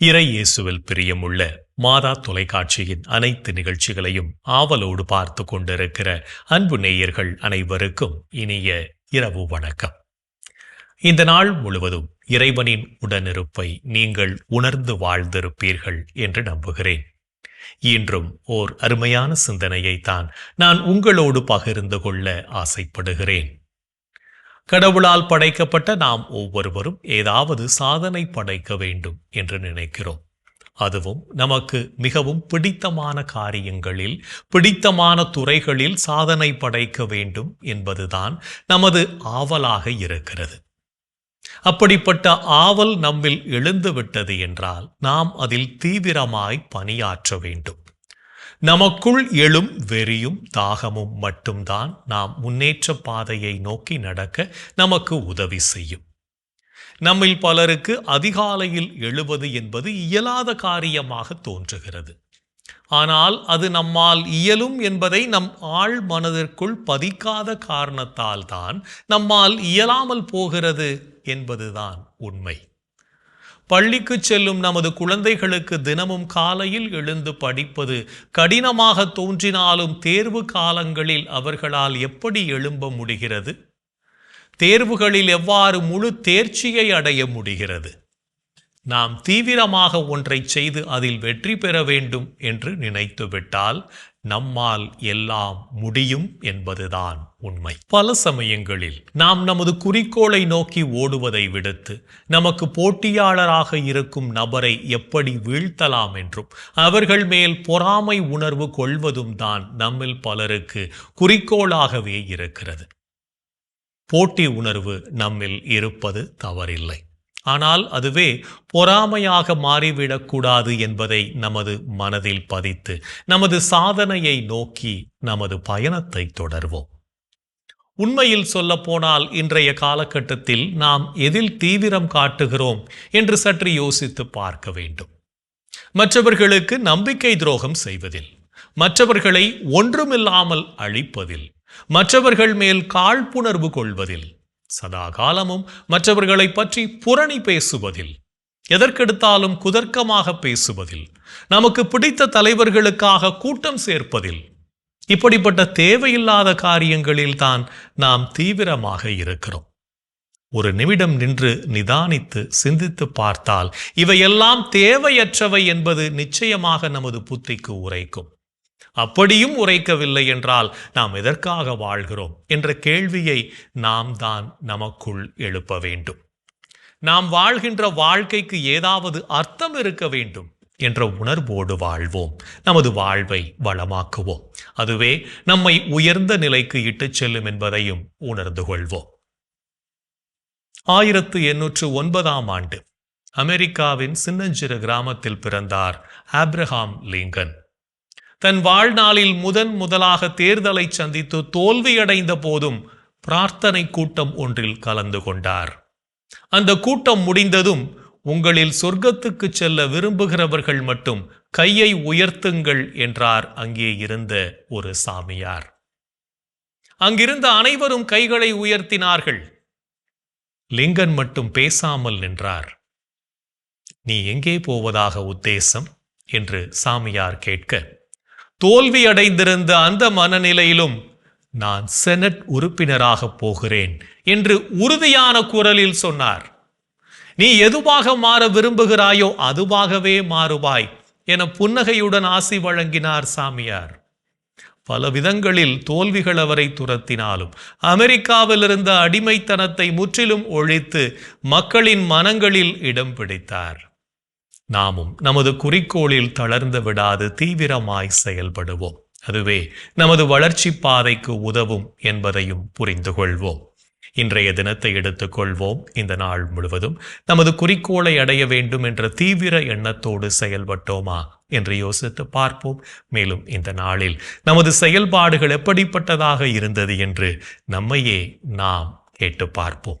இறை இயேசுவில் பிரியமுள்ள மாதா தொலைக்காட்சியின் அனைத்து நிகழ்ச்சிகளையும் ஆவலோடு பார்த்து கொண்டிருக்கிற அன்பு நேயர்கள் அனைவருக்கும் இனிய இரவு வணக்கம். இந்த நாள் முழுவதும் இறைவனின் உடனிருப்பை நீங்கள் உணர்ந்து வாழ்ந்திருப்பீர்கள் என்று நம்புகிறேன். இன்றும் ஓர் அருமையான சிந்தனையை தான் நான் உங்களோடு பகிர்ந்து கொள்ள ஆசைப்படுகிறேன். கடவுளால் படைக்கப்பட்ட நாம் ஒவ்வொருவரும் ஏதாவது சாதனை படைக்க வேண்டும் என்று நினைக்கிறோம். அதுவும் நமக்கு மிகவும் பிடித்தமான காரியங்களில் பிடித்தமான துறைகளில் சாதனை படைக்க வேண்டும் என்பதுதான் நமது ஆவலாக இருக்கிறது. அப்படிப்பட்ட ஆவல் நம்மில் எழுந்துவிட்டது என்றால் நாம் அதில் தீவிரமாய் பணியாற்ற வேண்டும். நமக்குள் எழும் வெறியும் தாகமும் மட்டும்தான் நாம் முன்னேற்ற பாதையை நோக்கி நடக்க நமக்கு உதவி செய்யும். நம்மில் பலருக்கு அதிகாலையில் எழுவது என்பது இயலாத காரியமாக தோன்றுகிறது. ஆனால் அது நம்மால் இயலும் என்பதை நம் ஆழ் மனதிற்குள் பதிக்காத காரணத்தால் தான் நம்மால் இயலாமல் போகிறது என்பதுதான் உண்மை. பள்ளிக்கு செல்லும் நமது குழந்தைகளுக்கு தினமும் காலையில் எழுந்து படிப்பது கடினமாக தோன்றினாலும் தேர்வு காலங்களில் அவர்களால் எப்படி எழும்ப முடிகிறது? தேர்வுகளில் எவ்வாறு முழு தேர்ச்சியை அடைய முடிகிறது? நாம் தீவிரமாக ஒன்றை செய்து அதில் வெற்றி பெற வேண்டும் என்று நினைத்துவிட்டால் நம்மால் எல்லாம் முடியும் என்பதுதான். உண்மை. பல சமயங்களில் நாம் நமது குறிக்கோளை நோக்கி ஓடுவதை விடுத்து நமக்கு போட்டியாளராக இருக்கும் நபரை எப்படி வீழ்த்தலாம் என்றும் அவர்கள் மேல் பொறாமை உணர்வு கொள்வதும் தான் நம்மில் பலருக்கு குறிக்கோளாகவே இருக்கிறது. போட்டி உணர்வு நம்மில் இருப்பது தவறில்லை. ஆனால் அதுவே பொறாமையாக மாறிவிடக்கூடாது என்பதை நமது மனதில் பதித்து நமது சாதனையை நோக்கி நமது பயணத்தை தொடர்வோம். உண்மையில் சொல்லப்போனால் இன்றைய காலகட்டத்தில் நாம் எதில் தீவிரம் காட்டுகிறோம் என்று சற்று யோசித்து பார்க்க வேண்டும். மற்றவர்களுக்கு நம்பிக்கை துரோகம் செய்வதில் மற்றவர்களை ஒன்றுமில்லாமல் அழிப்பதில் மற்றவர்கள் மேல் காழ்ப்புணர்வு கொள்வதில் சதா காலமும் மற்றவர்களை பற்றி புரணி பேசுவதில் எதற்கெடுத்தாலும் குதர்க்கமாக பேசுவதில் நமக்கு பிடித்த தலைவர்களுக்காக கூட்டம் சேர்ப்பதில் இப்படிப்பட்ட தேவையில்லாத காரியங்களில் தான் நாம் தீவிரமாக இருக்கிறோம். ஒரு நிமிடம் நின்று நிதானித்து சிந்தித்து பார்த்தால் இவையெல்லாம் தேவையற்றவை என்பது நிச்சயமாக நமது புத்திக்கு உரைக்கும். அப்படியும் உரைக்கவில்லை என்றால் நாம் எதற்காக வாழ்கிறோம் என்ற கேள்வியை நாம் தான் நமக்குள் எழுப்ப வேண்டும். நாம் வாழ்கின்ற வாழ்க்கைக்கு ஏதாவது அர்த்தம் இருக்க வேண்டும். என்ற உணர்வோடு வாழ்வோம். நமது வாழ்வை வளமாக்குவோம். அதுவே நம்மை உயர்ந்த நிலைக்கு இட்டுச் செல்லும் என்பதையும் உணர்ந்து கொள்வோம். ஆயிரத்து எண்ணூற்று ஒன்பதாம் ஆண்டு அமெரிக்காவின் சின்னஞ்சிறு கிராமத்தில் பிறந்தார் ஆப்ரஹாம் லிங்கன். தன் வாழ்நாளில் முதன் முதலாக தேர்தலை சந்தித்து தோல்வியடைந்த போதும் பிரார்த்தனை கூட்டம் ஒன்றில் கலந்து கொண்டார். அந்த கூட்டம் முடிந்ததும் உங்களில் சொர்க்கத்துக்கு செல்ல விரும்புகிறவர்கள் மட்டும் கையை உயர்த்துங்கள் என்றார் அங்கே இருந்த ஒரு சாமியார். அங்கிருந்த அனைவரும் கைகளை உயர்த்தினார்கள். லிங்கன் மட்டும் பேசாமல் நின்றார். நீ எங்கே போவதாக உத்தேசம்? என்று சாமியார் கேட்க தோல்வி அடைந்திருந்த அந்த மனநிலையிலும் நான் செனட் உறுப்பினராக போகிறேன் என்று உறுதியான குரலில் சொன்னார். நீ எதுவாக மாற விரும்புகிறாயோ அதுவாகவே மாறுவாய் என புன்னகையுடன் ஆசி வழங்கினார் சாமியார். பல விதங்களில் தோல்விகள் அவரை துரத்தினாலும் அமெரிக்காவில் இருந்த அடிமைத்தனத்தை முற்றிலும் ஒழித்து மக்களின் மனங்களில் இடம் பிடித்தார். நாமும் நமது குறிக்கோளில் தளர்ந்து விடாது தீவிரமாய் செயல்படுவோம். அதுவே நமது வளர்ச்சி பாதைக்கு உதவும் என்பதையும் புரிந்து கொள்வோம். இன்றைய தினத்தை எடுத்துக்கொள்வோம். இந்த நாள் முழுவதும் நமது குறிக்கோளை அடைய வேண்டும் என்ற தீவிர எண்ணத்தோடு செயல்பட்டோமா என்று யோசித்து பார்ப்போம். மேலும் இந்த நாளில் நமது செயல்பாடுகள் எப்படிப்பட்டதாக இருந்தது என்று நம்மையே நாம் கேட்டு பார்ப்போம்.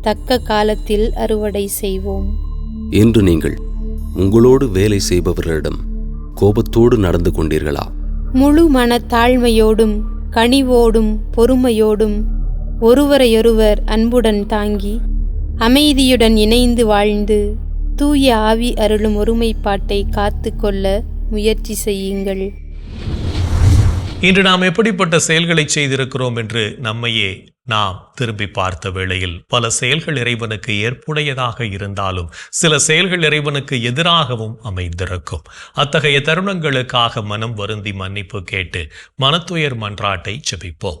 தக்க காலத்தில் அறுவடை செய்வோம். இன்று நீங்கள் உங்களோடு வேலை செய்பவர்களிடம் கோபத்தோடு நடந்து கொண்டீர்களா? முழு மனத்தாழ்மையோடும் கனிவோடும் பொறுமையோடும் ஒருவரையொருவர் அன்புடன் தாங்கி அமைதியுடன் இணைந்து வாழ்ந்து தூய ஆவி அருளும் ஒருமைப்பாட்டை காத்து கொள்ள முயற்சி செய்யுங்கள். இன்று நாம் எப்படிப்பட்ட செயல்களை செய்திருக்கிறோம் என்று நம்மையே நாம் திரும்பி பார்த்த வேளையில் பல செயல்கள் இறைவனுக்கு ஏற்புடையதாக இருந்தாலும் சில செயல்கள் இறைவனுக்கு எதிராகவும் அமைந்திருக்கும். அத்தகைய தருணங்களுக்காக மனம் வருந்தி மன்னிப்பு கேட்டு மனத்துயர் மன்றாட்டை செபிப்போம்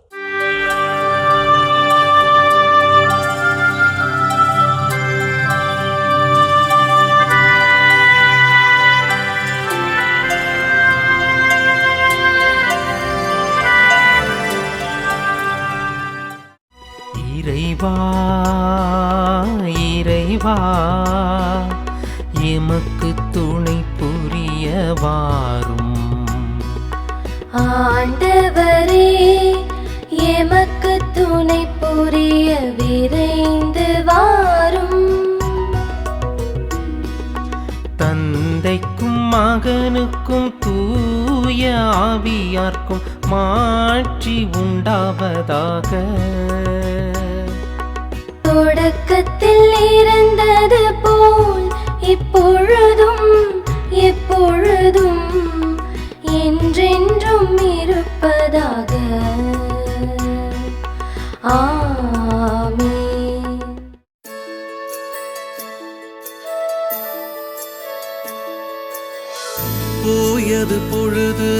போயது பொழுது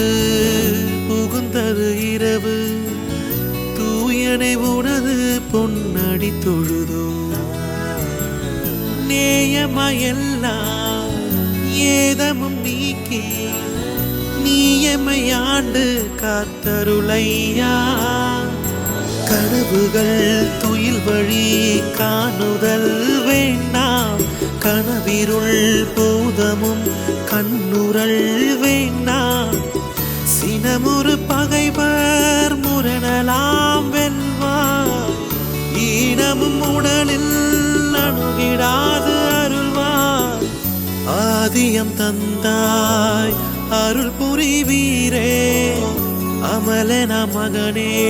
புகுந்தது இரவு. தூயனை உனது பொன்னடி தொழுதோ? நேயமையெல்லாம் ஏதமும் நீக்கி நீயமையாண்டு காத்தருளையா? கனவுகள் துயில் வழி காணுதல் வேண்டாம். கனவிருள் பூதமும் கண்ணுரள் வேண்டாம். சினமுறு பகைவர் முரணலாம் வெல்வார் ஈனமும் உடலில் அணுகிடாது அருள்வார் ஆதியம் தந்தாய் அருள் புரிவீரே. அமலன மகனே.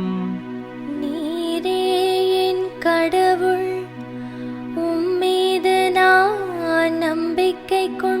கடவுள் உம்மீது நான் நம்பிக்கை கொண்டு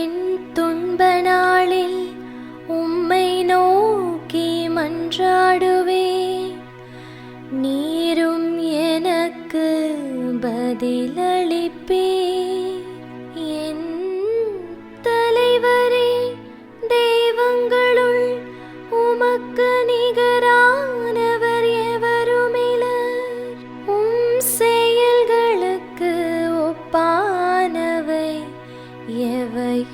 என் துன்ப நாளில் உம்மை நோக்கி மன்றாடுவேன் நீரும் எனக்கு பதிலளிப்பீர்.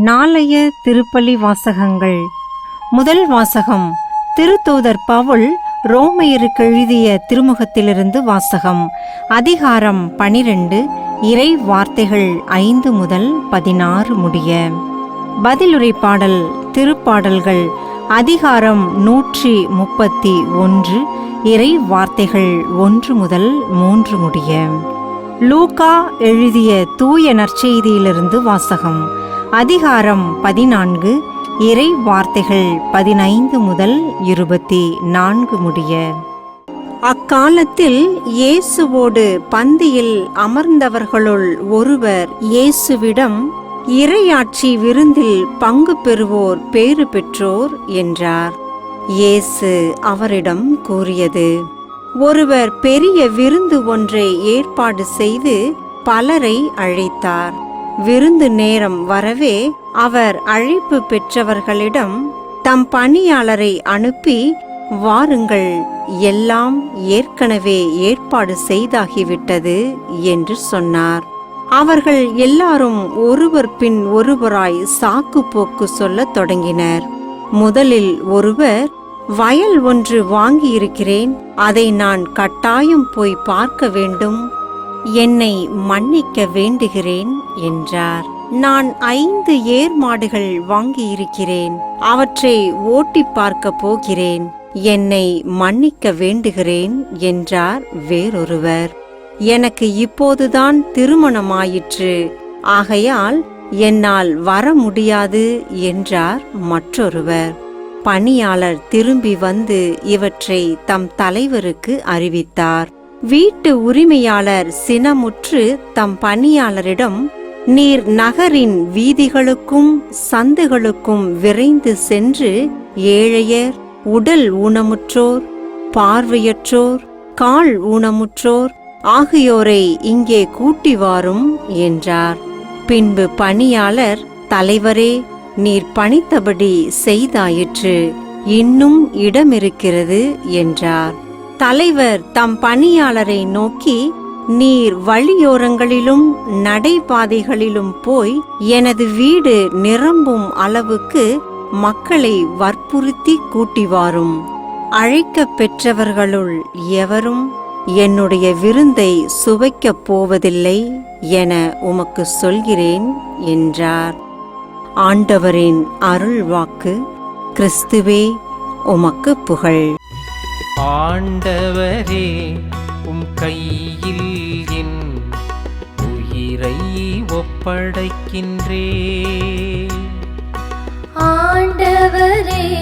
நாளைய திருப்பலி வாசகங்கள். முதல் வாசகம் திருத்தூதர் பவுல் ரோமையருக்கு எழுதிய திருமுகத்திலிருந்து வாசகம். அதிகாரம் பனிரெண்டு இறை வார்த்தைகள் ஐந்து முதல் பதினாறு முடிய. பதிலுரை பாடல் திருப்பாடல்கள் அதிகாரம் நூற்றி முப்பத்தி ஒன்று இறை வார்த்தைகள் ஒன்று முதல் மூன்று முடிய. லூகா எழுதிய தூய நற்செய்தியிலிருந்து வாசகம். அதிகாரம் பதினான்கு இறை வார்த்தைகள் பதினைந்து முதல் இருபத்தி நான்கு முடிய. அக்காலத்தில் இயேசுவோடு பந்தியில் அமர்ந்தவர்களுள் ஒருவர் இயேசுவிடம் இரையாட்சி விருந்தில் பங்கு பெறுவோர் பேறு பெற்றோர் என்றார். இயேசு அவரிடம் கூறியது ஒருவர் பெரிய விருந்து ஒன்றை ஏற்பாடு செய்து பலரை அழைத்தார். விருந்து நேரம் வரவே அவர் அழைப்பு பெற்றவர்களிடம் தம் பணியாளரை அனுப்பி வாருங்கள் எல்லாம் ஏற்கனவே ஏற்பாடு செய்தாகிவிட்டது என்று சொன்னார். அவர்கள் எல்லாரும் ஒருவர் பின் ஒருவராய் சாக்கு போக்கு சொல்லத் தொடங்கினர். முதலில் ஒருவர் வயல் ஒன்று வாங்கியிருக்கிறேன் அதை நான் கட்டாயம் போய் பார்க்க வேண்டும் என்னை மன்னிக்க வேண்டுகிறேன் என்றார். நான் ஐந்து ஏர் மாடுகள் வாங்கியிருக்கிறேன். அவற்றை ஓட்டி பார்க்க போகிறேன். என்னை மன்னிக்க வேண்டுகிறேன் என்றார் வேறொருவர். எனக்கு இப்போதுதான் திருமணமாயிற்று. ஆகையால் என்னால் வர முடியாது என்றார் மற்றொருவர். பணியாளர் திரும்பி வந்து இவற்றை தம் தலைவருக்கு அறிவித்தார். வீட்டு உரிமையாளர் சினமுற்று தம் பணியாளரிடம் நீர் நகரின் வீதிகளுக்கும் சந்துகளுக்கும் விரைந்து சென்று ஏழையர் உடல் ஊனமுற்றோர் பார்வையற்றோர் கால் ஊனமுற்றோர் ஆகியோரை இங்கே கூட்டி வாரும் என்றார். பின்பு பணியாளர் தலைவரே நீர் பணித்தபடி செய்தாயிற்று இன்னும் இடமிருக்கிறது என்றார். தலைவர் தம் பணியாளரை நோக்கி நீர் வழியோரங்களிலும் நடைபாதைகளிலும் போய் எனது வீடு நிரம்பும் அளவுக்கு மக்களை வற்புறுத்தி கூட்டிவாரும் அழைக்க அழைக்கப் பெற்றவர்களுள் எவரும் என்னுடைய விருந்தை சுவைக்கப் போவதில்லை என உமக்கு சொல்கிறேன் என்றார். ஆண்டவரின் அருள் வாக்கு கிறிஸ்துவே உமக்கு புகழ். ஆண்டவரே உம் கையில் என் உயிரை ஒப்படைக்கின்றே. ஆண்டவரே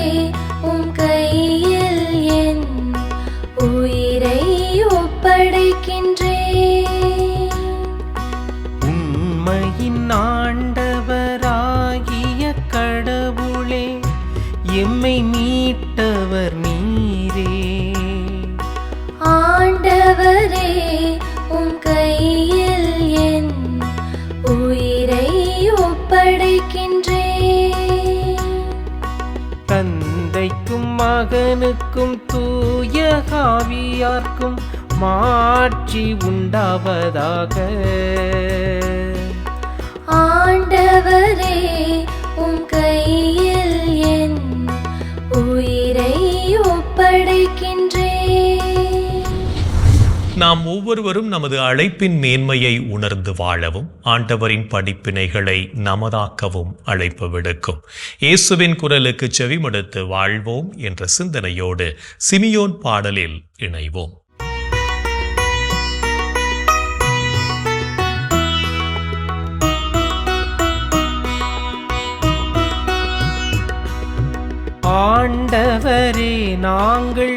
அழைப்பின் மேன்மையை உணர்ந்து வாழவும் ஆண்டவரின் படிப்பினைகளை நமதாக்கவும் அழைப்பு விடுக்கும். இயேசுவின் குரலுக்கு செவிமடுத்து வாழ்வோம் என்ற சிந்தனையோடு சிமியோன் பாடலில் இணைவோம். ஆண்டவரே நாங்கள்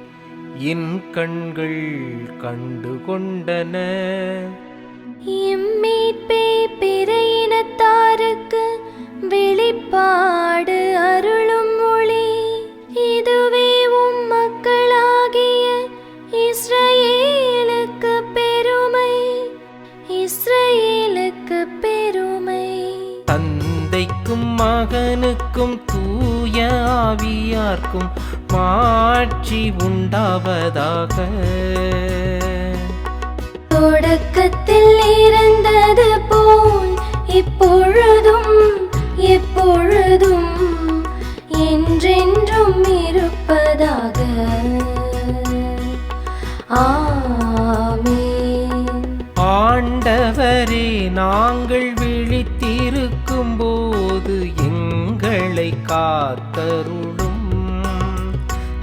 என் கண்கள் கண்டு கொண்டன. இம்மீட்பே பிற இனத்தாருக்கு வெளிப்பாடு அருளும் ஒளி இதுவே உம் மக்களாகிய இஸ்ரவேலுக்கு பெருமை. இஸ்ரவேலுக்கு பெருமை. தந்தைக்கும் மகனுக்கும் தூய ஆவியார்க்கும் மாட்சி உண்டாவதாக. தொடக்கத்தில் இருந்தது போல் இப்பொழுதும் எப்பொழுதும் என்றென்றும் இருப்பதாக. ஆண்டவரே நாங்கள் விழித்திருக்கும் போது எங்களை காத்தருளும்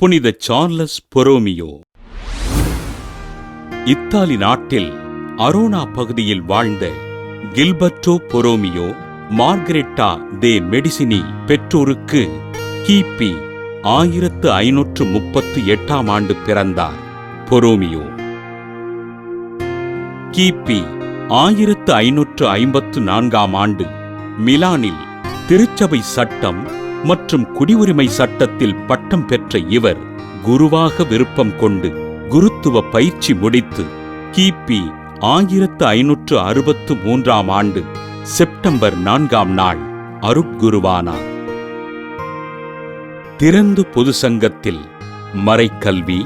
புனித சார்லஸ் பொரோமியோ. இத்தாலி நாட்டில் அரோனா பகுதியில் வாழ்ந்த கில்பர்டோ பொரோமியோ மார்கரெட்டா தே மெடிசினி பெற்றோருக்கு கிபி ஆயிரத்து ஐநூற்று முப்பத்து எட்டாம் ஆண்டு பிறந்தார் பொரோமியோ. கிபி ஆயிரத்து ஐநூற்று ஐம்பத்து நான்காம் ஆண்டு மிலானில் திருச்சபை சட்டம் மற்றும் குடியுரிமை சட்டத்தில் பட்டம் பெற்ற இவர் குருவாக விருப்பம் கொண்டு குருத்துவ பயிற்சி முடித்து கிபி ஆயிரத்து ஐநூற்று அறுபத்து மூன்றாம் ஆண்டு செப்டம்பர் நான்காம் நாள் அருட்குருவானார் திறந்து பொது சங்கத்தில் மறைக்கல்வி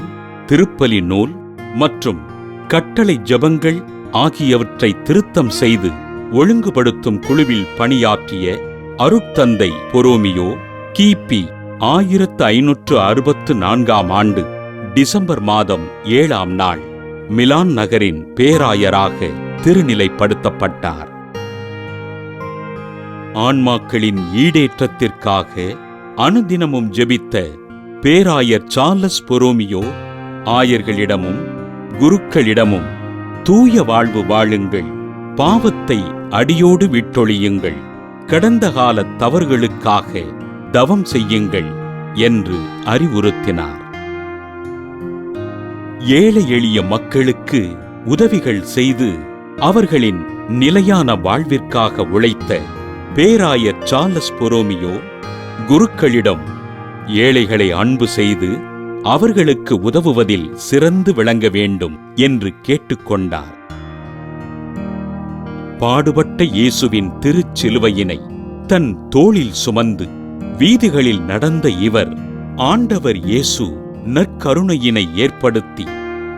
திருப்பலி நூல் மற்றும் கட்டளை ஜபங்கள் ஆகியவற்றை திருத்தம் செய்து ஒழுங்குபடுத்தும் குழுவில் பணியாற்றிய அருட்தந்தை பொரோமியோ கிபி ஆயிரத்து ஐநூற்று அறுபத்து நான்காம் ஆண்டு டிசம்பர் மாதம் ஏழாம் நாள் மிலான் நகரின் பேராயராக திருநிலைப்படுத்தப்பட்டார். ஆன்மாக்களின் ஈடேற்றத்திற்காக அனுதினமும் ஜெபித்த பேராயர் சார்லஸ் பொரோமியோ ஆயர்களிடமும் குருக்களிடமும் தூய வாழ்வு வாழுங்கள் பாவத்தை அடியோடு விட்டொழியுங்கள் கடந்த கால தவறுகளுக்காக தவம் செய்யுங்கள் என்று அறிவுறுத்தினார். ஏழை எளிய மக்களுக்கு உதவிகள் செய்து அவர்களின் நிலையான வாழ்விற்காக உழைத்த பேராயர் சார்லஸ் பொரோமியோ குருக்களிடம் ஏழைகளை அன்பு செய்து அவர்களுக்கு உதவுவதில் சிறந்து விளங்க வேண்டும் என்று கேட்டுக்கொண்டார். பாடுபட்ட இயேசுவின் திருச்சிலுவையினை தன் தோளில் சுமந்து வீதிகளில் நடந்த இவர் ஆண்டவர் இயேசு நற்கருணையினை ஏற்படுத்தி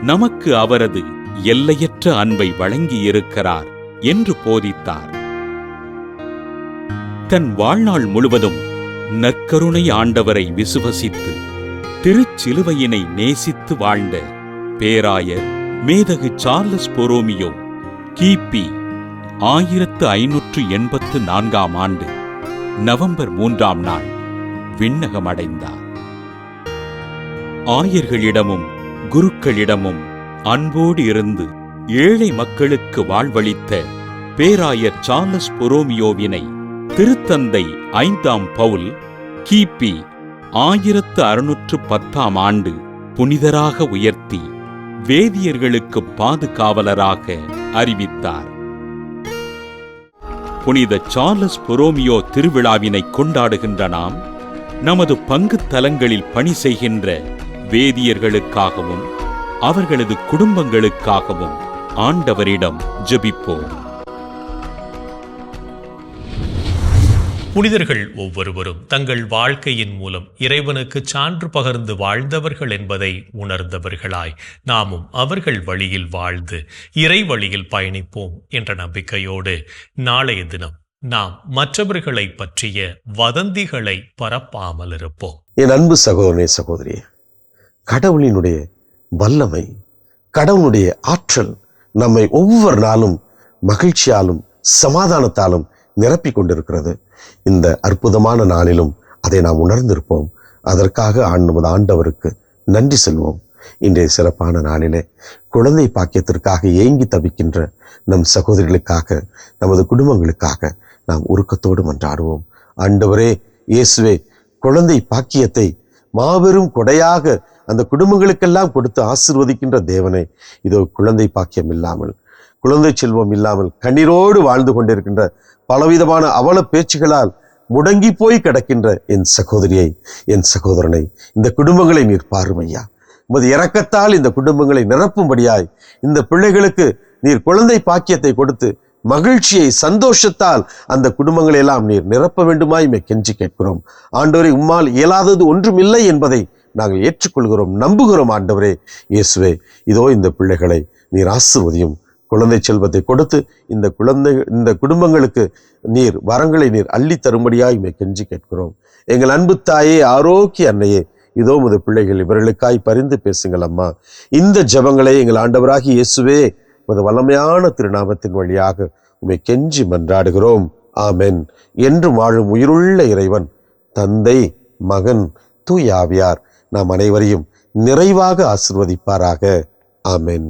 நமக்கு அவரது எல்லையற்ற அன்பை வழங்கியிருக்கிறார் என்று போதித்தார். தன் வாழ்நாள் முழுவதும் நற்கருணை ஆண்டவரை விசுவசித்து திருச்சிலுவையினை நேசித்து வாழ்ந்த பேராயர் மேதகு சார்லஸ் பொரோமியோ கிபி ஆயிரத்து ஐநூற்று எண்பத்து நான்காம் ஆண்டு. நவம்பர் மூன்றாம் நாள். விண்ணகம் அடைந்தார் ஆயர்களிடமும் குருக்களிடமும் அன்போடு இருந்து ஏழை மக்களுக்கு வாழ்வளித்த பேராயர் சார்லஸ் பொரோமியோவினை திருத்தந்தை ஐந்தாம் பவுல் கிபி ஆயிரத்து அறுநூற்று பத்தாம் ஆண்டு புனிதராக உயர்த்தி வேதியர்களுக்கு பாதுகாவலராக அறிவித்தார். புனித சார்லஸ் பொரோமியோ திருவிழாவினை கொண்டாடுகின்ற நாம் நமது பங்கு தலங்களில் பணி செய்கின்ற வேதியர்களுக்காகவும் அவர்களது குடும்பங்களுக்காகவும் ஆண்டவரிடம் ஜெபிப்போம். புனிதர்கள் ஒவ்வொருவரும் தங்கள் வாழ்க்கையின் மூலம் இறைவனுக்கு சான்று பகர்ந்து வாழ்ந்தவர்கள் என்பதை உணர்ந்தவர்களாய் நாமும் அவர்கள் வழியில் வாழ்ந்து இறை வழியில் பயணிப்போம் என்ற நம்பிக்கையோடு நாளைய தினம் நாம் மற்றவர்களை பற்றிய வதந்திகளை பரப்பாமல் இருப்போம். என் அன்பு சகோதரனே சகோதரி கடவுளினுடைய வல்லமை கடவுளுடைய ஆற்றல் நம்மை ஒவ்வொரு நாளும் மகிழ்ச்சியாலும் சமாதானத்தாலும் நிரப்பிக் கொண்டிருக்கிறது இந்த அற்புதமான நாளிலும் அதை நாம் உணர்ந்திருப்போம். அதற்காக ஆண் நமது ஆண்டவருக்கு நன்றி செல்வோம். இன்றைய சிறப்பான நாளிலே குழந்தை பாக்கியத்திற்காக ஏங்கி தவிக்கின்ற நம் சகோதரிகளுக்காக நமது குடும்பங்களுக்காக நாம் உருக்கத்தோடு மன்றாடுவோம். ஆண்டவரே இயேசுவே குழந்தை பாக்கியத்தை மாபெரும் கொடையாக அந்த குடும்பங்களுக்கெல்லாம் கொடுத்து ஆசிர்வதிக்கின்ற தேவனை இதோ குழந்தை பாக்கியம் இல்லாமல் குழந்தை செல்வம் இல்லாமல் கண்ணீரோடு வாழ்ந்து கொண்டிருக்கின்ற பலவிதமான அவல பேச்சுகளால் முடங்கி போய் கிடக்கின்ற என் சகோதரியை என் சகோதரனை இந்த குடும்பங்களை நீர் பாருமையா உமது இறக்கத்தால் இந்த குடும்பங்களை நிரப்பும்படியாய் இந்த பிள்ளைகளுக்கு நீர் குழந்தை பாக்கியத்தை கொடுத்து மகிழ்ச்சியை சந்தோஷத்தால் அந்த குடும்பங்களை எல்லாம் நீர் நிரப்ப வேண்டுமாய் மே கெஞ்சி கேட்கிறோம். ஆண்டவரை உம்மால் இயலாதது ஒன்றுமில்லை என்பதை நாங்கள் ஏற்றுக்கொள்கிறோம் நம்புகிறோம் ஆண்டவரே. இயேசுவே இதோ இந்த பிள்ளைகளை நீர் ஆசிர்வதியும் குழந்தை செல்வத்தை கொடுத்து இந்த குழந்தை இந்த குடும்பங்களுக்கு நீர் வரங்களை நீர் அள்ளி தரும்படியாக இமை கெஞ்சி கேட்கிறோம். எங்கள் அன்பு தாயே ஆரோக்கிய அன்னையே இதோ முது பிள்ளைகள் இவர்களுக்காய் பரிந்து பேசுங்கள் அம்மா. இந்த ஜெபங்களை எங்கள் ஆண்டவராகி இயேசுவே உமது வல்லமையான திருநாமத்தின் வழியாக உமை கெஞ்சி மன்றாடுகிறோம். ஆமென். என்று வாழும் உயிருள்ள இறைவன் தந்தை மகன் தூயாவியார் நாம் அனைவரையும் நிறைவாக ஆசிர்வதிப்பாராக. ஆமென்.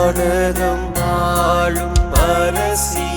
வானகம் ஆளும் அரசி